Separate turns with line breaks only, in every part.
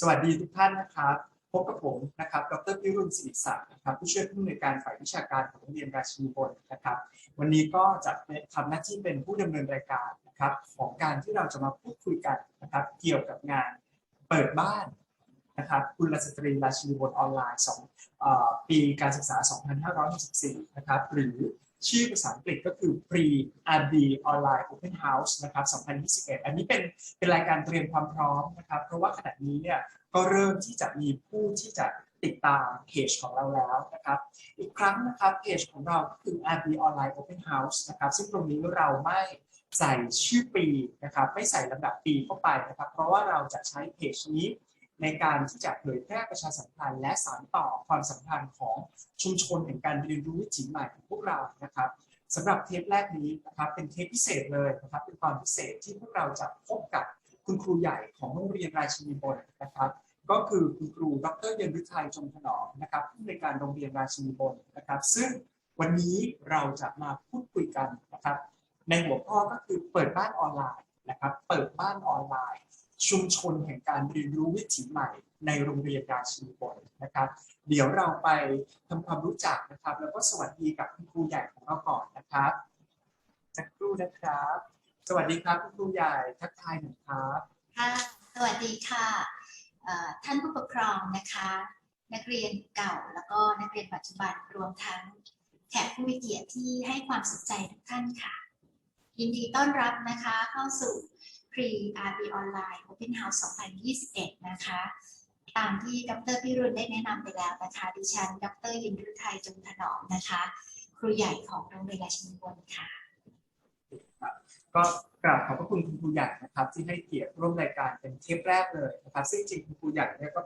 สวัสดีทุกท่านนะครับ พบกับผมนะครับ ดรพิรุณศิริศักดิ์นะครับ ผู้ช่วยผู้อำนวยการฝ่ายวิชาการของโรงเรียนราชินีบนนะครับ วันนี้ก็จะทำหน้าที่เป็นผู้ดำเนินรายการนะครับ ของการที่เราจะมาพูดคุยกันนะครับ เกี่ยวกับงานเปิดบ้านนะครับกุณลสตรีราชินีบนออนไลน์2ปีการศึกษา 2564 นะครับ หรือ ชื่อภาษาอังกฤษก็คือ Pre RD Online Open House นะครับ 2021 อันนี้เป็นเป็นรายการเตรียมความพร้อมนะครับ เพราะว่าขณะนี้เนี่ยก็เริ่มที่จะมีผู้ที่จะติดตามเพจของเราแล้วนะครับ อีกครั้งนะครับเพจของเราก็คือ RD Online Open House นะครับ ซึ่งตรงนี้เราไม่ใส่ชื่อปีนะครับ ไม่ใส่ลำดับปีเข้าไปนะครับ เพราะว่าเราจะใช้เพจนี้ ในการที่จะเผยแพร่ประชาสัมพันธ์และสานต่อความสัมพันธ์ของชุมชนแห่งการเรียนรู้วิถีใหม่ของพวกเรานะครับสำหรับเทปแรกนี้นะครับเป็นเทปพิเศษเลยนะครับเป็นตอนพิเศษที่พวกเราจะพบกับคุณครูใหญ่ของโรงเรียนราชินีบนนะครับ ก็คือคุณครูดรเย็นฤทัยจงถนอมนะครับผู้ในการโรงเรียนราชินีบนนะครับ ซึ่งวันนี้เราจะมาพูดคุยกันนะครับ ในหัวข้อก็คือเปิดบ้านออนไลน์นะครับ เปิดบ้านออนไลน์ ชุมชนแห่งการเรียนรู้วิถีใหม่ในโรงเรียนราชินีบนนะครับ เดี๋ยวเราไปทำความรู้จักนะครับ แล้วก็สวัสดีกับคุณครูใหญ่ของเราก่อนนะครับสักครู่นะครับ สวัสดีครับคุณครูใหญ่ทักทายหน่อยครับ
ค่ะสวัสดีค่ะท่านผู้ปกครองนะคะ นักเรียนเก่าแล้วก็นักเรียนปัจจุบันรวมทั้งแขกผู้มีเกียรติที่ให้ความสนใจทุกท่านค่ะ ยินดีต้อนรับนะคะเข้าสู่ Pre RB Online Open House 2021 นะคะ ตามที่ดรพิรุณได้แนะนำไปแล้วนะคะ ดิฉัน ดรยินรุไทยจงถนอมนะคะ ครูใหญ่ของโรงเรียนราชินีบนค่ะ
ก็กราบขอบพระคุณคุณครูใหญ่นะครับที่ให้เกียรติร่วมรายการเป็นเทปแรกเลยนะครับซึ่งจริงๆคุณครูใหญ่เนี่ยก็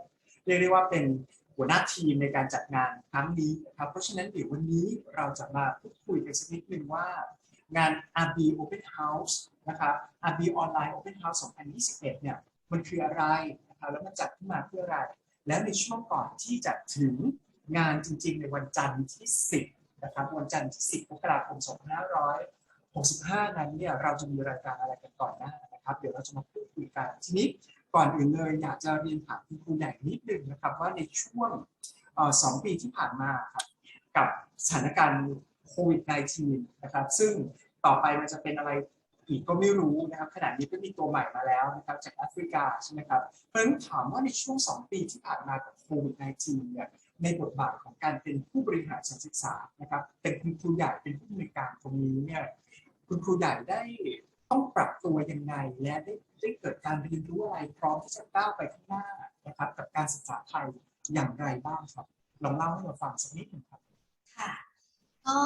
เรียกได้ว่าเป็นหัวหน้าทีมในการจัดงานครั้งนี้นะครับเพราะฉะนั้นเดี๋ยววันนี้เราจะมาพูดคุยกันสักนิดนึงว่า งาน RB Open House นะครับ RB Online Open House 2021 เนี่ยมันคืออะไรนะครับแล้วมันจัดขึ้นมาเพื่ออะไร แล้วในช่วงก่อนที่จะถึงงานจริงๆ ในวันจันทร์ที่ 10 นะครับ วันจันทร์ที่ 10มกราคม 2565 นั้นเนี่ยเราจะมีรายการอะไรกันก่อนหน้านะครับ เดี๋ยวเราจะมาพูดคุยกันทีนี้ก่อนอื่นเลยอยากจะเรียนถามคุณครูใหญ่นิดนึงนะครับว่าในช่วงสองปีที่ผ่านมาครับกับสถานการณ์ โควิด -19 นะครับ ซึ่งต่อไปมันจะเป็นอะไรอีกก็ไม่รู้นะครับขณะนี้ก็มีตัวใหม่มาแล้วนะครับจากแอฟริกาใช่ไหมครับเพราะฉะนั้นถามว่าในช่วงสองปีที่ผ่านมากับโควิด -19 เนี่ยในบทบาทของการเป็นผู้บริหารสานศึกษานะครับเป็นคุณครูใหญ่เป็นผู้อำนวยการตรงนี้เนี่ยคุณครูใหญ่ได้ต้องปรับตัวยังไงและได้ได้เกิดการเรียนรู้อะไรพร้อมที่จะก้าวไปข้างหน้านะครับกับการศึกษาไทยอย่างไรบ้างครับลองเล่าให้เราฟังสักนิดหนึ่งครับ
ค่ะ ก็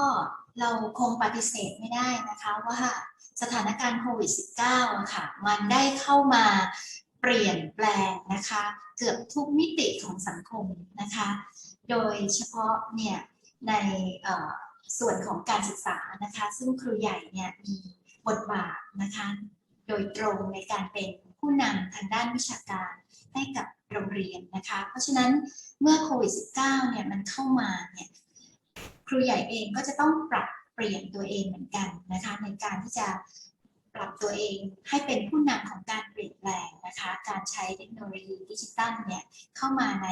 เราคงปฏิเสธไม่ได้นะคะว่าสถานการณ์โควิด -19 อะค่ะ มันได้เข้ามาเปลี่ยนแปลงนะคะ เกือบทุกมิติของสังคมนะคะ โดยเฉพาะเนี่ยในส่วนของการศึกษานะคะ ซึ่งครูใหญ่เนี่ยมีบทบาทนะคะ โดยตรงในการเป็นผู้นำทางด้านวิชาการให้กับโรงเรียนนะคะ เพราะฉะนั้นเมื่อโควิด -19 เนี่ยมันเข้ามาเนี่ย ครูใหญ่เองก็จะต้องปรับเปลี่ยนตัวเองเหมือนกันนะคะในการที่จะปรับตัวเองให้เป็นผู้นำของการเปลี่ยนแปลงนะคะการใช้เทคโนโลยีดิจิตัลเนี่ยเข้ามาใน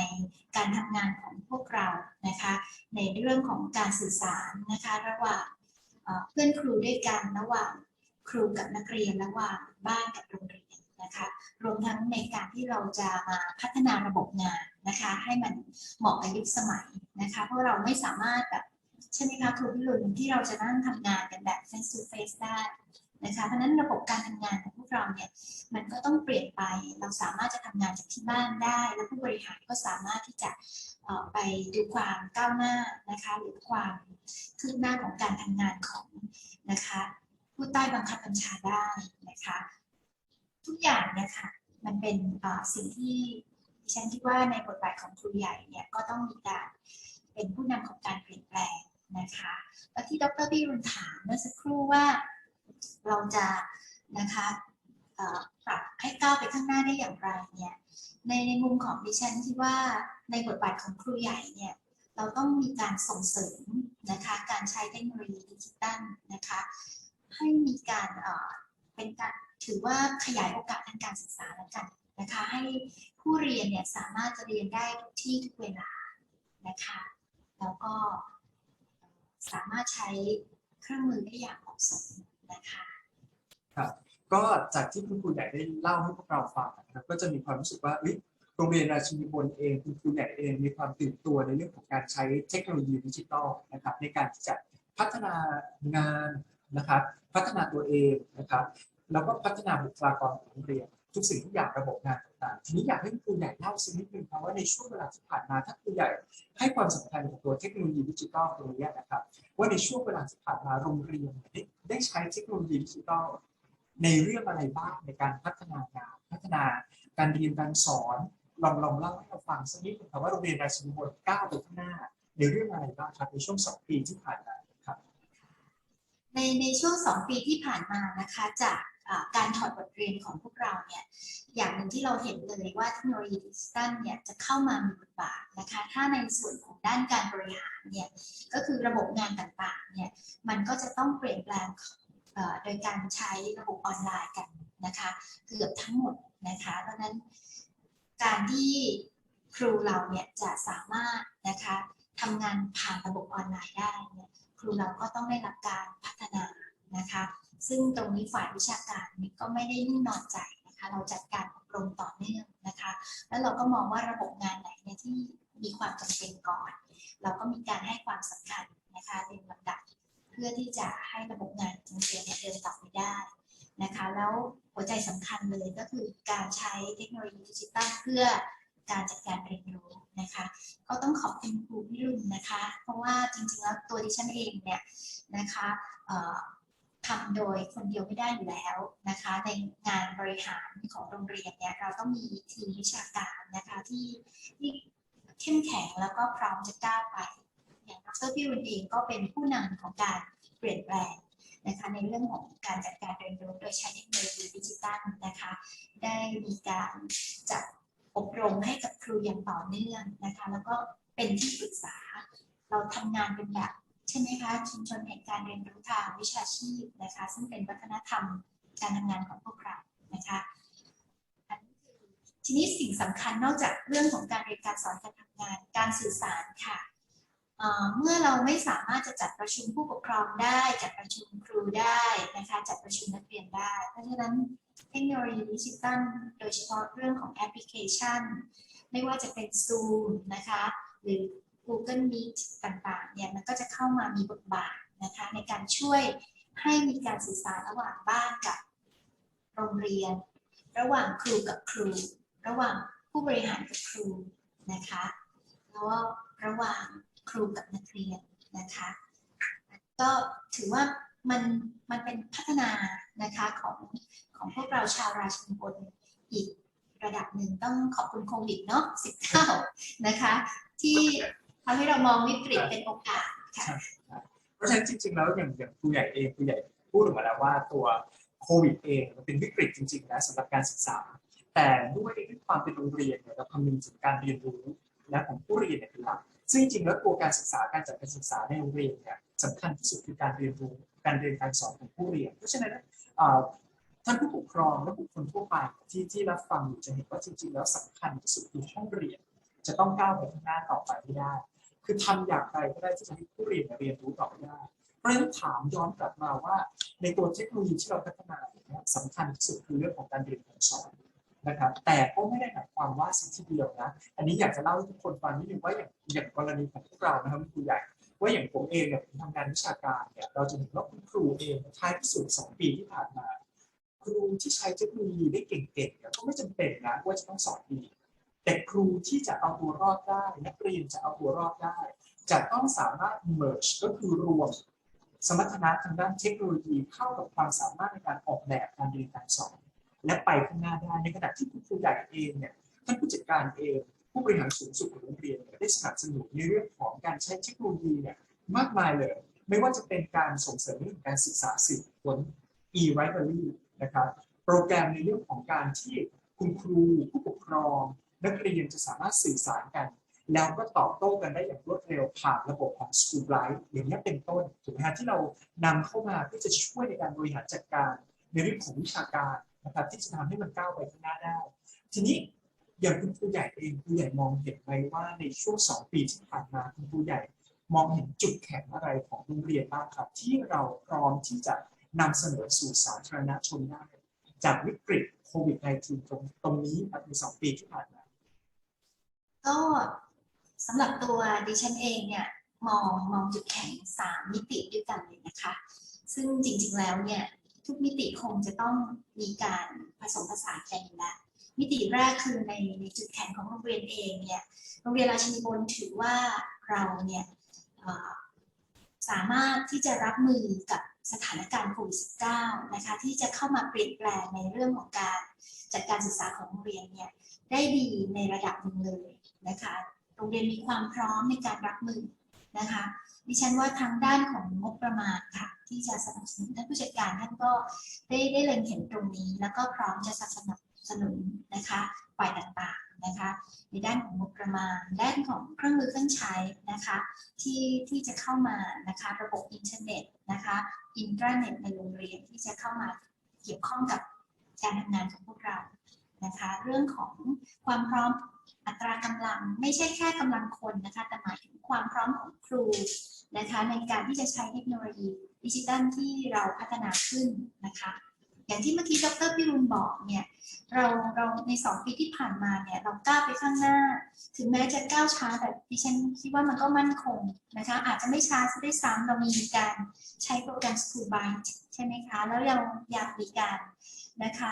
การทำงานของพวกเรานะคะในเรื่องของการสื่อสารนะคะระหว่างเอ่อเพื่อนครูด้วยกันระหว่างครูกับนักเรียนระหว่างบ้านกับโรงเรียนนะคะรวมทั้งในการที่เราจะมาพัฒนาระบบงานนะคะให้มันเหมาะกับยุคสมัยนะคะเพราะเราไม่สามารถแบบ ใช่ไหมคะครูพิรุณที่เราจะนั่งทำงานกันแบบ face to face ได้นะคะเพราะนั้นระบบการทำงานของพวกเราเนี่ยมันก็ต้องเปลี่ยนไปเราสามารถจะทำงานจากที่บ้านได้ แล้วผู้บริหารก็สามารถที่จะไปดูความก้าวหน้านะคะหรือความคืบหน้าของการทำงานของนะคะผู้ใต้บังคับบัญชาได้นะคะทุกอย่างเนี่ยค่ะมันเป็นสิ่งที่ฉันคิดว่าในบทบาทของครูใหญ่เนี่ยก็ต้องมีการเป็นผู้นำของการเปลี่ยนแปลง นะคะแล้วที่ดรพี่รุนถามเมื่อสักครู่ว่าเราจะนะคะปรับให้ก้าวไปข้างหน้าได้อย่างไรเนี่ยในในมุมของดิฉันที่ว่าในบทบาทของครูใหญ่เนี่ยเราต้องมีการส่งเสริมนะคะการใช้เทคโนโลยีดิจิตัลนะคะให้มีการเอ่อเป็นการถือว่าขยายโอกาสทางการศึกษาแล้วกันนะคะให้ผู้เรียนเนี่ยสามารถจะเรียนได้ทุกที่ทุกเวลานะคะแล้วก็ สามารถใช้เครื่องมือได้อย่างเหมาะสมนะคะครับ
ก็จากที่คุณครูใหญ่ได้เล่าให้พวกเราฟังนะครับก็จะมีความรู้สึกว่าโรงเรียนราชินีบนเองคุณครูใหญ่เองมีความตื่นตัวในเรื่องของการใช้เทคโนโลยีดิจิทัลนะครับในการที่จะพัฒนางานนะครับพัฒนาตัวเองนะครับแล้วก็พัฒนาบุคลากรของโรงเรียน ทุกสิ่งทุกอย่างระบบงานต่างๆ ทีนี้อยากให้คุณครูใหญ่เล่าสักนิดนึงครับว่าในช่วงเวลาที่ผ่านมาถ้าครูใหญ่ให้ความสำคัญกับตัวเทคโนโลยีดิจิทัลตรงนี้นะครับว่าในช่วงเวลาที่ผ่านมาโรงเรียนได้ได้ใช้เทคโนโลยีดิจิทัลในเรื่องอะไรบ้างในการพัฒนางานพัฒนาการเรียนการสอนลองลองเล่าให้เราฟังสักนิดนึงครับว่าโรงเรียนราชินีบนก้าวไปข้างหน้า ในเรื่องอะไรบ้างครับในช่วงสองปีที่ผ่านมาครับ
ในในช่วงสองปีที่ผ่านมานะคะจาก การถอดบทเรียนของพวกเราเนี่ยอย่างหนึ่งที่เราเห็นเลยว่าเทคโนโลยีดิจิทัลเนี่ยจะเข้ามามีบทบาทนะคะถ้าในส่วนของด้านการบริหารเนี่ยก็คือระบบงานต่างๆเนี่ยมันก็จะต้องเปลี่ยนแปลงโดยการใช้ระบบออนไลน์กันนะคะเกือบทั้งหมดนะคะเพราะนั้นการที่ครูเราเนี่ยจะสามารถนะคะทำงานผ่านระบบออนไลน์ได้เนี่ยครูเราก็ต้องได้รับการพัฒนานะคะ ซึ่งตรงนี้ฝ่ายวิชาการก็ไม่ได้นิ่งนอนใจนะคะ เราจัดการอบรมต่อเนื่องนะคะ แล้วเราก็มองว่าระบบงานไหนเนี่ยที่มีความจำเป็นก่อน เราก็มีการให้ความสำคัญนะคะเป็นลำดับเพื่อที่จะให้ระบบงานโรงเรียนเนี่ยเดินต่อไปได้นะคะ แล้วหัวใจสำคัญเลยก็คือการใช้เทคโนโลยีดิจิตัลเพื่อการจัดการเรียนรู้นะคะ ก็ต้องขอบคุณครูพี่รุ่นนะคะ เพราะว่าจริงๆแล้วตัวดิฉันเองเนี่ยนะคะเอ่อ ทำโดยคนเดียวไม่ได้อยู่แล้วนะคะ ในงานบริหารของโรงเรียนเนี่ยเราต้องมีทีมวิชาการนะคะที่ที่เข้มแข็งแล้วก็พร้อมจะก้าวไป อย่างดรพี่รุ่นเองก็เป็นผู้นำของการเปลี่ยนแปลงนะคะในเรื่องของการจัดการเรียนรู้โดยใช้เทคโนโลยีดิจิตัลนะคะ ได้มีการจัดอบรมให้กับครูอย่างต่อเนื่องนะคะ แล้วก็เป็นที่ปรึกษา เราทำงานเป็นแบบ ใช่ไหมคะชุมชนแห่งการเรียนรู้ทางวิชาชีพนะคะ ซึ่งเป็นวัฒนธรรมการทำงานของพวกเรานะคะอันนี้คือทีนี้สิ่งสำคัญนอกจากเรื่องของการเรียนการสอนการทำงานการสื่อสารค่ะเมื่อเราไม่สามารถจะจัดประชุมผู้ปกครองได้จัดประชุมครูได้นะคะจัดประชุมนักเรียนได้ เพราะฉะนั้นเทคโนโลยีดิจิตัลโดยเฉพาะเรื่องของแอปพลิเคชัน ไม่ว่าจะเป็น Zoom นะคะหรือ Google Meet ต่างๆ เนี่ยมันก็จะเข้ามามีบทบาทนะคะในการช่วยให้มีการสื่อสารระหว่างบ้านกับโรงเรียน ระหว่างครูกับครู ระหว่างผู้บริหารกับครูนะคะแล้วก็ระหว่างครูกับนักเรียนนะคะก็ถือว่ามันมันเป็นพัฒนานะคะของของพวกเราชาวราชินีบนอีกระดับหนึ่งต้องขอบคุณโควิดเนาะ19 นะคะ ที่ ทำให้เรามองวิกฤตเป็นโอกาสค่ะ
เพราะฉะนั้นจริง ๆ แล้วอย่างอย่างครูใหญ่เองครูใหญ่พูดออกมาแล้วว่าตัวโควิดเองมันเป็นวิกฤตจริงๆนะสำหรับการศึกษา แต่ด้วยด้วยความเป็นโรงเรียนเนี่ยเราคำนึงถึงการเรียนรู้และของผู้เรียนเนี่ยเป็นหลักซึ่งจริงๆแล้วตัวการศึกษาการจัดการศึกษาในโรงเรียนเนี่ยสำคัญที่สุดคือการเรียนรู้การเรียนการสอนของผู้เรียน เพราะฉะนั้นเอ่อท่านผู้ปกครองและบุคคลทั่วไปที่ที่รับฟังอยู่จะเห็นว่าจริงๆแล้วสำคัญที่สุดคือห้องเรียน จะต้องก้าวไปข้างหน้าต่อไปให้ได้ คือทำอย่างไรก็ได้ที่จะให้ผู้เรียนเรียนรู้ต่อไปได้ เพราะฉะนั้นถามย้อนกลับมาว่า ในตัวเทคโนโลยีที่เราพัฒนาเนี่ยสำคัญที่สุดคือเรื่องของการเรียนการสอนนะครับแต่ก็ไม่ได้หมายความว่าสิ่งที่เดียวนะ อันนี้อยากจะเล่าให้ทุกคนฟังนิดนึงว่าอย่างอย่างกรณีของพวกเรานะครับครูใหญ่ว่าอย่างผมเองเนี่ยผมทำงานวิชาการเนี่ยเราจะเห็นว่าคุณครูเองท้ายที่สุดสองปีที่ผ่านมา ครูที่ใช้เทคโนโลยีได้เก่งๆเนี่ยก็ไม่จำเป็นนะว่าจะต้องสอนดี แต่ครูที่จะเอาตัวรอดได้ นักเรียนจะเอาตัวรอดได้ จะต้องสามารถ merge ก็คือรวม สมรรถนะทางด้านเทคโนโลยีเข้ากับความสามารถในการออกแบบการเรียนการสอน และไปข้างหน้าได้ในขณะที่คุณครูใหญ่เองเนี่ยท่านผู้จัดการเองผู้บริหารสูงสุดของโรงเรียนได้สนับสนุนในเรื่องของการใช้เทคโนโลยีเนี่ยมากมายเลย ไม่ว่าจะเป็นการส่งเสริมเรื่องการศึกษาสื่อผล e-library นะครับโปรแกรมในเรื่องของการที่คุณครูผู้ปกครอง นักเรียนจะสามารถสื่อสารกัน แล้วก็ตอบโต้กันได้อย่างรวดเร็วผ่านระบบของ School Life อย่างนี้เป็นต้นถูกไหมฮะที่เรานำเข้ามาเพื่อจะช่วยในการบริหารจัดการ ในเรื่องของวิชาการนะครับที่จะทำให้มันก้าวไปข้างหน้าได้ ทีนี้อย่างคุณครูใหญ่เองครูใหญ่มองเห็นไหมว่าในช่วงสองปีที่ผ่านมาคุณครูใหญ่ มองเห็นจุดแข็งอะไรของโรงเรียนบ้างครับ ที่เราพร้อมที่จะนำเสนอสู่สาธารณชนได้จากวิกฤตโควิด -19 ตรงตรงนี้ครับในสองปีที่ผ่านมา
ก็สำหรับตัวดิฉันเองเนี่ยมองมองจุดแข็งสามมิติด้วยกันเลยนะคะ ซึ่งจริงๆแล้วเนี่ยทุกมิติคงจะต้องมีการผสมผสานกันแล้วมิติแรกคือในในจุดแข็งของโรงเรียนเองเนี่ยโรงเรียนราชินีบนถือว่าเราเนี่ยสามารถที่จะรับมือกับสถานการณ์โควิด -19 นะคะที่จะเข้ามาเปลี่ยนแปลงในเรื่องของการจัดการศึกษาของโรงเรียนเนี่ยได้ดีในระดับหนึ่งเลย นะคะโรงเรียนมีความพร้อมในการรับมือนะคะดิฉันว่าทางด้านของงบประมาณค่ะที่จะสนับสนุนท่านผู้จัดการท่านก็ได้ได้เล็งเห็นตรงนี้ แล้วก็พร้อมจะสนับสนุนนะคะฝ่ายต่างๆนะคะในด้านของงบประมาณ ด้านของเครื่องมือเครื่องใช้นะคะที่ที่จะเข้ามานะคะระบบอินเทอร์เน็ตนะคะอินเทอร์เน็ตในโรงเรียนที่จะเข้ามาเกี่ยวข้องกับการทำงานของพวกเรานะคะเรื่องของความพร้อม อัตรากำลังไม่ใช่แค่กำลังคนนะคะแต่หมายถึงความพร้อมของครูนะคะในการที่จะใช้เทคโนโลยีดิจิทัลที่เราพัฒนาขึ้นนะคะอย่างที่เมื่อกี้ดรพิรุณบอกเนี่ยเราเราในสองปีที่ผ่านมาเนี่ยเราก้าวไปข้างหน้า ถึงแม้จะก้าวช้าแต่ดิฉันคิดว่ามันก็มั่นคงนะคะอาจจะไม่ช้าซะด้วยซ้ำเรามีการใช้โปรแกรม School Byte ใช่ไหมคะ แล้วเราอยากมีการนะคะ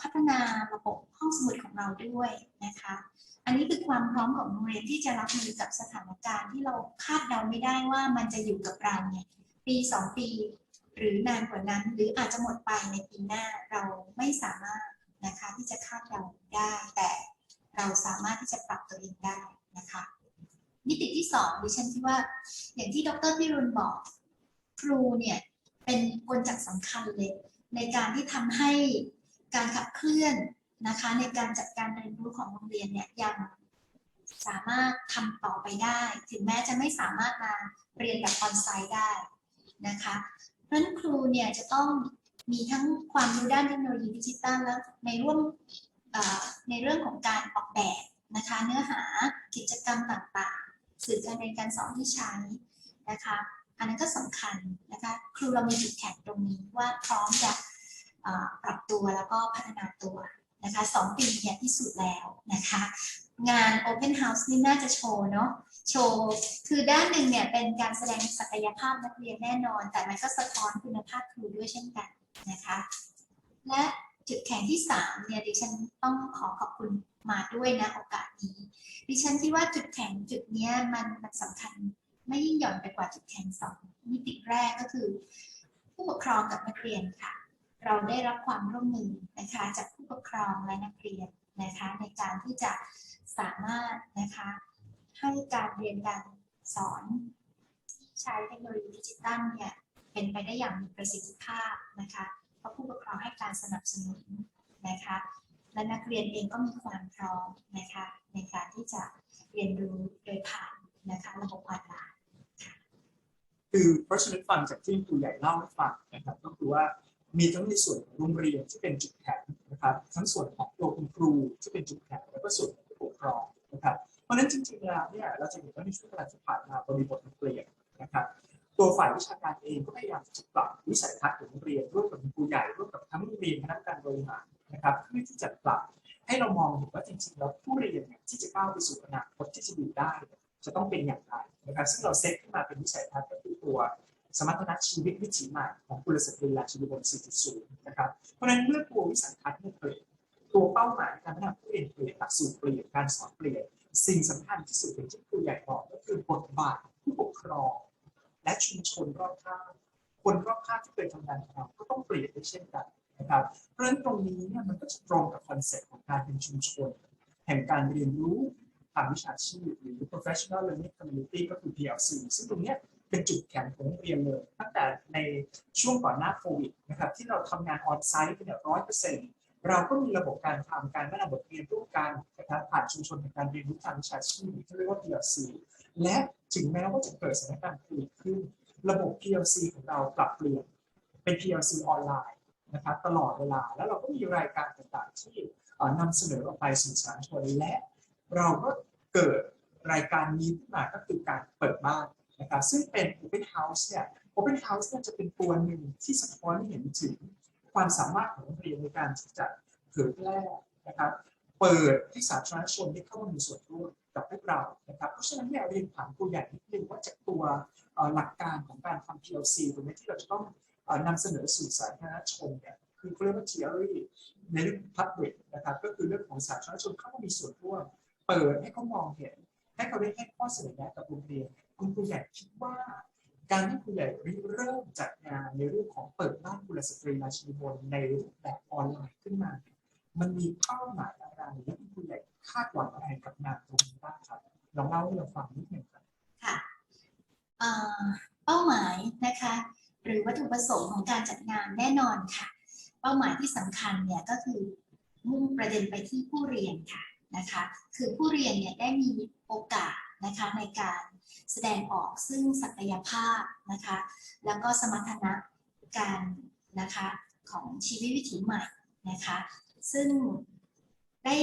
พัฒนาระบบห้องสมุดของเราด้วยนะคะ อันนี้คือความพร้อมของโรงเรียนที่จะรับมือกับสถานการณ์ที่เราคาดเดาไม่ได้ว่ามันจะอยู่กับเราเนี่ยปีสองปี หรือนานกว่านั้น หรืออาจจะหมดไปในปีหน้าเราไม่สามารถนะคะที่จะคาดเดาได้ แต่เราสามารถที่จะปรับตัวเองได้นะคะมิติที่สองดิฉันคิดว่า อย่างที่ดรพิรุณบอก ครูเนี่ยเป็นกลจักรสำคัญเลย ในการที่ทำให้การขับเคลื่อน นะคะในการจัดการเรียนรู้ของโรงเรียนเนี่ยยังสามารถทำต่อไปได้ ถึงแม้จะไม่สามารถมาเรียนแบบออนไซต์ได้นะคะเพราะนั้นครูเนี่ยจะต้องมีทั้งความรู้ด้านเทคโนโลยีดิจิตัลแล้วในร่วมในเรื่องของการออกแบบนะคะเนื้อหากิจกรรมต่างๆ สื่อการเรียนการสอนที่ใช้นะคะอันนั้นก็สำคัญนะคะครูเรามีจุดแข็งตรงนี้ว่าพร้อมจะปรับตัวแล้วก็พัฒนาตัว นะคะสองปีเนี่ยพิสูจน์แล้วนะคะ งาน Open House นี่น่าจะโชว์เนาะโชว์คือด้านหนึ่งเนี่ยเป็นการแสดงศักยภาพนักเรียนแน่นอน แต่มันก็สะท้อนคุณภาพครูด้วยเช่นกันนะคะ และจุดแข็งที่สามเนี่ยดิฉันต้องขอขอบคุณมาด้วยนะโอกาสนี้ ดิฉันคิดว่าจุดแข็งจุดนี้มันมันสำคัญไม่ยิ่งหย่อนไปกว่าจุดแข็งสองมิติแรกก็คือ ผู้ปกครองกับนักเรียนค่ะ เราได้รับความร่วมมือนะคะจากผู้ปกครองและนักเรียนนะคะในการที่จะสามารถนะคะให้การเรียนการสอน ใช้เทคโนโลยีดิจิตัลเนี่ยเป็นไปได้อย่างมีประสิทธิภาพนะคะเพราะผู้ปกครองให้การสนับสนุนนะคะและนักเรียนเองก็มีความพร้อมนะคะในการที่จะเรียนรู้โดยผ่านนะคะระบบออนไลน์
คือเพราะฉะนั้นฟังจากที่ครูใหญ่เล่าให้ฟังนะครับก็คือว่า มีทั้งในส่วนของโรงเรียนที่เป็นจุดแข็งนะครับทั้งส่วนของตัวคุณครูที่เป็นจุดแข็งแล้วก็ส่วนของผู้ปกครองนะครับ เพราะฉะนั้นจริงๆแล้วเนี่ยเราจะเห็นว่าในช่วงเวลาที่ผ่านมาบริบทมันเปลี่ยนนะครับตัวฝ่ายวิชาการเองก็พยายามจะปรับวิสัยทัศน์ของโรงเรียนร่วมกับครูใหญ่ร่วมกับทั้งโรงเรียนคณะกรรมการบริหารนะครับเพื่อที่จะปรับให้เรามองเห็นว่าจริงๆแล้วผู้เรียนเนี่ยที่จะก้าวไปสู่อนาคตที่จะอยู่ได้ จะต้องเป็นอย่างไรนะครับซึ่งเราเซต สมรรถนะชีวิตวิถีใหม่ของกุลสตรีราชินีบน4.0 นะครับ เพราะฉะนั้นเมื่อตัววิสัยทัศน์เปลี่ยนตัวเป้าหมายในการพัฒนาผู้เรียนเปลี่ยนหลักสูตรเปลี่ยนการสอนเปลี่ยนสิ่งสำคัญที่สุดอย่างที่ครูใหญ่บอกก็คือบทบาทผู้ปกครอง และชุมชนรอบข้างคนรอบข้างที่เคยทำงานกับเราก็ต้องเปลี่ยนไปเช่นกันนะครับเพราะฉะนั้นตรงนี้เนี่ยมันก็จะตรงกับคอนเซ็ปต์ของการเป็นชุมชน แห่งการเรียนรู้ทางวิชาชีพหรือ professional learning community ก็คือ PLC ซึ่งตรงเนี้ย เป็นจุดแข็งของโรงเรียนเลยตั้งแต่ในช่วงก่อนหน้าโควิดนะครับที่เราทำงานออนไซต์เนี่ยร้อยเปอร์เซ็นต์เราก็มีระบบการทำการพัฒนาบทเรียนร่วมกันนะครับผ่านชุมชนแห่งการเรียนรู้ทางวิชาชีพที่เรียกว่า PLC และถึงแม้ว่าจะเกิดสถานการณ์โควิดขึ้น ระบบ PLC ของเราปรับเปลี่ยนเป็น PLC ออนไลน์นะครับตลอดเวลาแล้วเราก็มีรายการต่างๆ ที่นำเสนอออกไปสู่สาธารณชนและ เราก็เกิดรายการนี้ขึ้นมาก็คือการเปิดบ้าน นะครับซึ่งเป็น Open House เนี่ย Open House เนี่ยจะเป็นตัวหนึ่งที่สะท้อนให้เห็นถึงความสามารถของโรงเรียนในการที่จะเผยแพร่นะครับเปิดให้สาธารณชนได้เข้ามามีส่วนร่วมกับพวกเรานะครับเพราะฉะนั้นเนี่ยเรียนถามครูใหญ่นิดนึงว่าจากตัวหลักการของการทำ PLC ตรงนี้ที่เราจะต้องนำเสนอสู่สาธารณชนเนี่ยคือเรียกว่า theory ในเรื่องของ public นะครับก็คือเรื่องของสาธารณชนเข้ามามีส่วนร่วม เปิดให้เขามองเห็น ให้เขาได้ให้ข้อเสนอแนะกับโรงเรียนคุณครูใหญ่คิดว่า การที่ครูใหญ่ริเริ่มจัดงานในเรื่องของเปิดบ้านกุลสตรีราชินีบนในรูปแบบออนไลน์ขึ้นมา มันมีเป้าหมายอะไรและคุณครูใหญ่คาดหวังอะไรกับงานตรงนี้บ้างครับลองเล่าให้เราฟังนิดหนึ่งครับ
ค่ะเอ่อเป้าหมายนะคะ หรือวัตถุประสงค์ของการจัดงานแน่นอนค่ะ เป้าหมายที่สำคัญเนี่ยก็คือมุ่งประเด็นไปที่ผู้เรียนค่ะ นะคะ คือผู้เรียนเนี่ยได้มีโอกาสนะคะในการแสดงออกซึ่งศักยภาพนะคะ แล้วก็สมรรถนะการนะคะของชีวิตวิถีใหม่นะคะ ซึ่งได้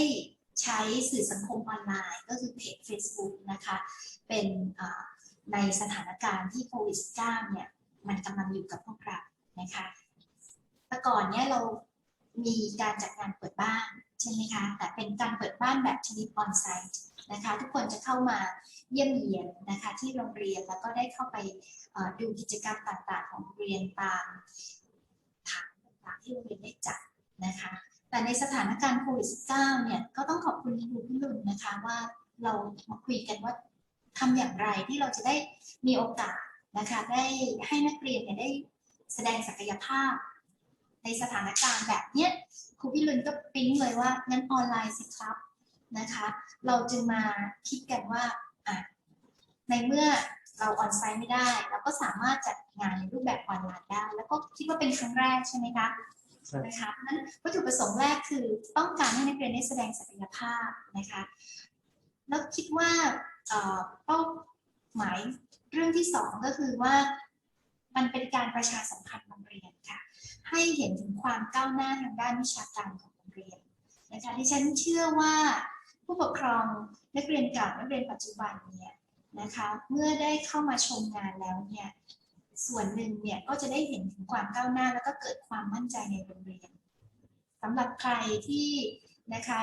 ใช้สื่อสังคมออนไลน์ ก็คือเพจ Facebook นะคะ เป็นในสถานการณ์ที่โควิด -19 เนี่ย มันกำลังอยู่กับพวกเรานะคะ แต่ก่อนเนี่ยเรา มีการจัดงานเปิดบ้านใช่ไหมคะ แต่เป็นการเปิดบ้านแบบชนิดออนไซต์นะคะ ทุกคนจะเข้ามาเยี่ยมเยียนนะคะที่โรงเรียนแล้วก็ได้เข้าไปดูกิจกรรมต่างๆ ของโรงเรียนตามฐานต่างๆที่โรงเรียนได้จัดนะคะ แต่ในสถานการณ์โควิด -19 เนี่ยก็ต้องขอบคุณคุณพี่ลุนนะคะว่าเรามาคุยกันว่าทำอย่างไรที่เราจะได้มีโอกาสนะคะได้ให้นักเรียนเนี่ยได้แสดงศักยภาพ ในสถานการณ์แบบเนี้ยครูพี่ลุนก็ปิ๊งเลยว่างั้นออนไลน์สิครับนะคะ เราจึงมาคิดกันว่าอะในเมื่อเราออนไซต์ไม่ได้ เราก็สามารถจัดงานในรูปแบบออนไลน์ได้ แล้วก็คิดว่าเป็นครั้งแรกใช่ไหมคะ
ใช่
นะคะเพราะฉะนั้นวัตถุประสงค์แรกคือต้องการให้นักเรียนได้แสดงศักยภาพนะคะแล้วคิดว่าเอ่อเป้าหมายเรื่องที่สองก็คือว่ามันเป็นการประชาสัมพันธ์ ให้เห็นถึงความก้าวหน้าทางด้านวิชาการของโรงเรียนนะคะที่ฉันเชื่อว่าผู้ปกครองนักเรียนเก่านักเรียนปัจจุบันเนี่ยนะคะเมื่อได้เข้ามาชมงานแล้วเนี่ยส่วนหนึ่งเนี่ยก็จะได้เห็นถึงความก้าวหน้า แล้วก็เกิดความมั่นใจในโรงเรียนสำหรับใครที่นะคะ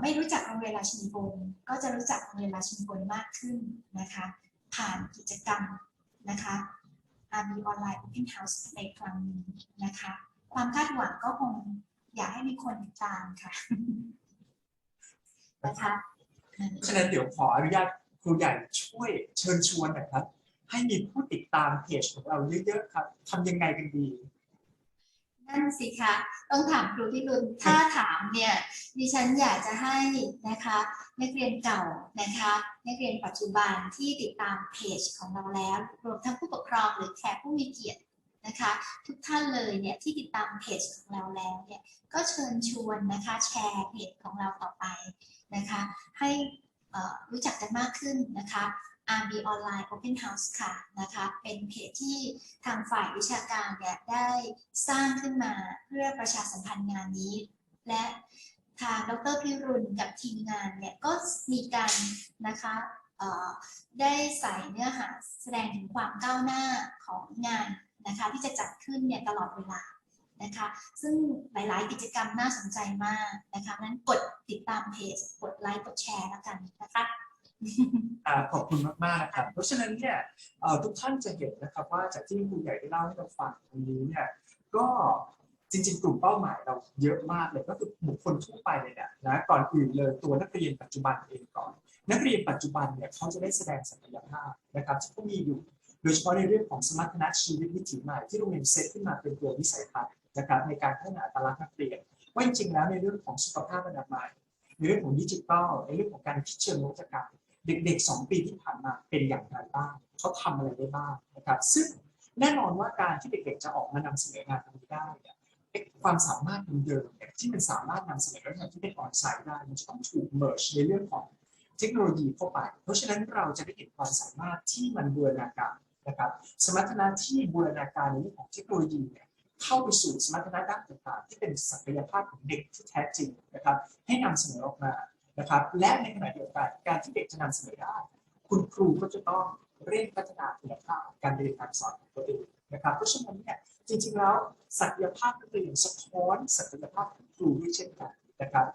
ไม่รู้จักโรงเรียนราชินีบนก็จะรู้จักโรงเรียนราชินีบนมากขึ้นนะคะ ผ่านกิจกรรมนะคะ RB ออนไลน์ Open House ในครั้งนี้นะคะ ความคาดหวังก็คงอยากให้มีคนติดตามค่ะนะคะอืม
เพราะฉะนั้นเดี๋ยวขออนุญาตครูใหญ่ช่วยเชิญชวนหน่อยครับ ให้มีผู้ติดตามเพจของเราเยอะๆครับทำยังไงกันดี
นั่นสิคะต้องถามครูพี่รุนถ้าถามเนี่ยดิฉันอยากจะให้นะคะนักเรียนเก่านะคะนักเรียนปัจจุบันที่ติดตามเพจของเราแล้วรวมทั้งผู้ปกครองหรือแขกผู้มีเกียรตินะคะทุกท่านเลยเนี่ยที่ติดตามเพจของเราแล้วเนี่ยก็เชิญชวนนะคะแชร์เพจของเราต่อไปนะคะให้เอ่อรู้จักกันมากขึ้นนะคะ RB Online Open House ค่ะนะคะเป็นเพจที่ทางฝ่ายวิชาการเนี่ยได้สร้างขึ้นมาเพื่อประชาสัมพันธ์งานนี้ และทางดรพิรุณกับทีมงานเนี่ยก็มีการนะคะเอ่อได้ใส่เนื้อหาแสดงถึงความก้าวหน้าของงานนะคะที่จะจัดขึ้นเนี่ยตลอดเวลานะคะซึ่งหลาย ๆ กิจกรรมน่าสนใจมากนะคะนั้นกดติดตามเพจ กดไลค์ กดแชร์แล้วกันนะคะ
ขอบคุณมากๆนะครับ เพราะฉะนั้นเนี่ยทุกท่านจะเห็นนะครับว่าจากที่ครูใหญ่ได้เล่าให้เราฟังวันนี้เนี่ยก็จริงๆ กลุ่มเป้าหมายเราเยอะมากเลยก็คือบุคคลทั่วไปเลยเนี่ยนะก่อนอื่นเลยตัวนักเรียนปัจจุบันเองก่อน นักเรียนปัจจุบันเนี่ยเขาจะได้แสดงศักยภาพนะครับที่เขามีอยู่โดยเฉพาะในเรื่องของสมรรถนะชีวิตวิถีใหม่ที่โรงเรียนเซตขึ้นมาเป็นตัววิสัยทัศน์นะครับในการพัฒนาตลักษณ์นักเรียนว่าจริงๆแล้วในเรื่องของสุขภาพอนามัยในเรื่องของดิจิทัลในเรื่องของการคิดเชิงนวัตกรรม เด็กๆ 2 ปีที่ผ่านมาเป็นอย่างไรบ้างเขาทำอะไรได้บ้างนะครับ ซึ่งแน่นอนว่าการที่เด็กๆจะออกมานำเสนองานตรงนี้ได้เนี่ยความสามารถเดิมๆเนี่ยที่มันสามารถนำเสนองานที่เป็นออนไซต์ได้มันจะต้องถูกเมิร์ชในเรื่องของเทคโนโลยีเข้าไป เพราะฉะนั้นเราจะได้เห็นความสามารถที่มันบูรณาการนะครับ สมรรถนะที่บูรณาการในเรื่องของเทคโนโลยีเนี่ยเข้าไปสู่สมรรถนะด้านต่างๆ ที่เป็นศักยภาพของเด็กที่แท้จริงนะครับ ให้นำเสนอออกมา นะครับ และในขณะเดียวกันการที่เด็กจะนำเสนอได้ คุณครูก็จะต้องเร่งพัฒนาคุณภาพการเรียนการสอนของตัวเองนะครับเพราะฉะนั้นเนี่ยจริงๆแล้วศักยภาพนักเรียนสะท้อนศักยภาพของครูด้วยเช่นกันนะครับ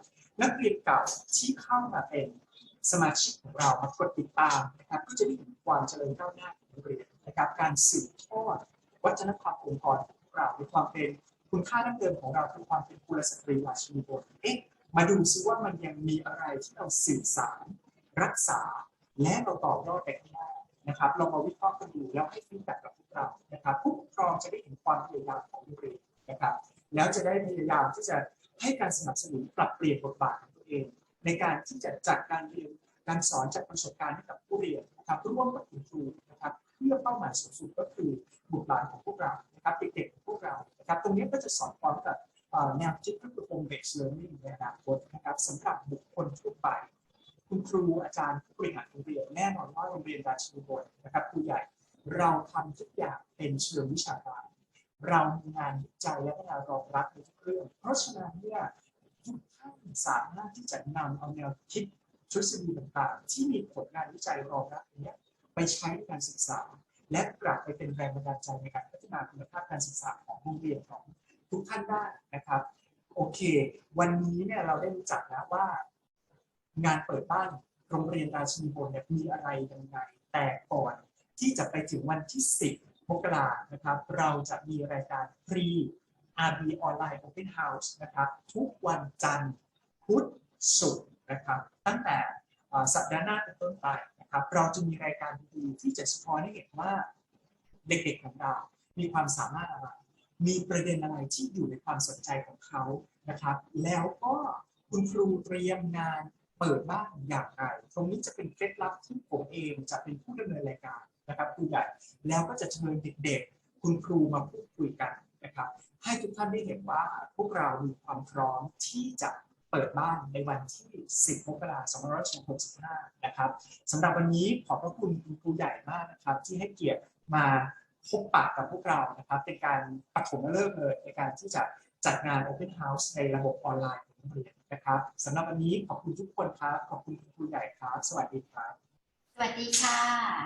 นักเรียนเก่าที่เข้ามาเป็นสมาชิกของเรามากดติดตามนะครับก็จะได้เห็นความเจริญก้าวหน้าของโรงเรียนนะครับการสืบทอดวัฒนธรรมองค์กรของเราในความเป็นคุณค่าดั้งเดิมของเราคือความเป็นกุลสตรีราชินีบนเอ๊ะ มาดูซิว่ามันยังมีอะไรที่เราสื่อสาร รักษา และเราต่อยอดไปข้างหน้านะครับเรามาวิเคราะห์กันดูแล้วให้ฟีดแบ็กกับพวกเรานะครับผู้ปกครองจะได้เห็นความพยายามของโรงเรียนนะครับ แล้วจะได้พยายามที่จะให้การสนับสนุนปรับเปลี่ยนบทบาทของตัวเอง ในการที่จะจัดการเรียนการสอนจากประสบการณ์ให้กับผู้เรียนนะครับร่วมกับคุณครูนะครับเพื่อเป้าหมายสูงสุดก็คือบุตรหลานของพวกเรานะครับเด็กๆของพวกเรานะครับ ตรงนี้ก็จะสอนพร้อมกับ แนวคิดก็คือ home based learning ในอนาคตนะครับสำหรับบุคคลทั่วไป คุณครูอาจารย์ผู้บริหารโรงเรียนแน่นอนว่าโรงเรียนราชินีบนนะครับครูใหญ่เราทำทุกอย่างเป็นเชิงวิชาการ เรามีงานวิจัยและพัฒนารองรับในทุกเรื่อง เพราะฉะนั้นเนี่ยทุกท่านสามารถที่จะนำเอาแนวคิดทฤษฎีต่างๆ ที่มีผลงานวิจัยรองรับเนี้ยไปใช้ในการศึกษา และกลับไปเป็นแรงบันดาลใจในการพัฒนาคุณภาพการศึกษาของโรงเรียนของ ทุกท่านได้นะครับ โอเค วันนี้เนี่ยเราได้รู้จักแล้วว่า งานเปิดบ้านโรงเรียนราชินีบนเนี่ยมีอะไรยังไงแต่ก่อนที่จะไปถึงวันที่ 10มกรานะครับ เราจะมีรายการฟรี RB Online Open House นะครับ ทุกวันจันทร์พุธศุกร์นะครับ ตั้งแต่สัปดาห์หน้าเป็นต้นไปนะครับ เราจะมีรายการดีๆที่จะสะท้อนให้เห็นว่าเด็กๆของเรา มีความสามารถอะไร มีประเด็นอะไรที่อยู่ในความสนใจของเขานะครับ แล้วก็คุณครูเตรียมงานเปิดบ้านอย่างไร ตรงนี้จะเป็นเคล็ดลับที่ผมเองจะเป็นผู้ดำเนินรายการนะครับครูใหญ่แล้วก็จะเชิญเด็กๆ คุณครูมาพูดคุยกันนะครับ ให้ทุกท่านได้เห็นว่าพวกเรามีความพร้อมที่จะเปิดบ้านในวันที่ 10มกราคม2565 นะครับสำหรับวันนี้ขอบพระคุณคุณครูใหญ่มากนะครับ ที่ให้เกียรติมา พบปะกับพวกเรานะครับเป็นการปฐมฤกษ์เลยในการที่จะจัดงาน Open House ในระบบออนไลน์ของโรงเรียนนะครับสำหรับวันนี้ขอบคุณทุกคนครับ ขอบคุณคุณครูใหญ่ครับ สวัสดีครับ
สวัสดีค่ะ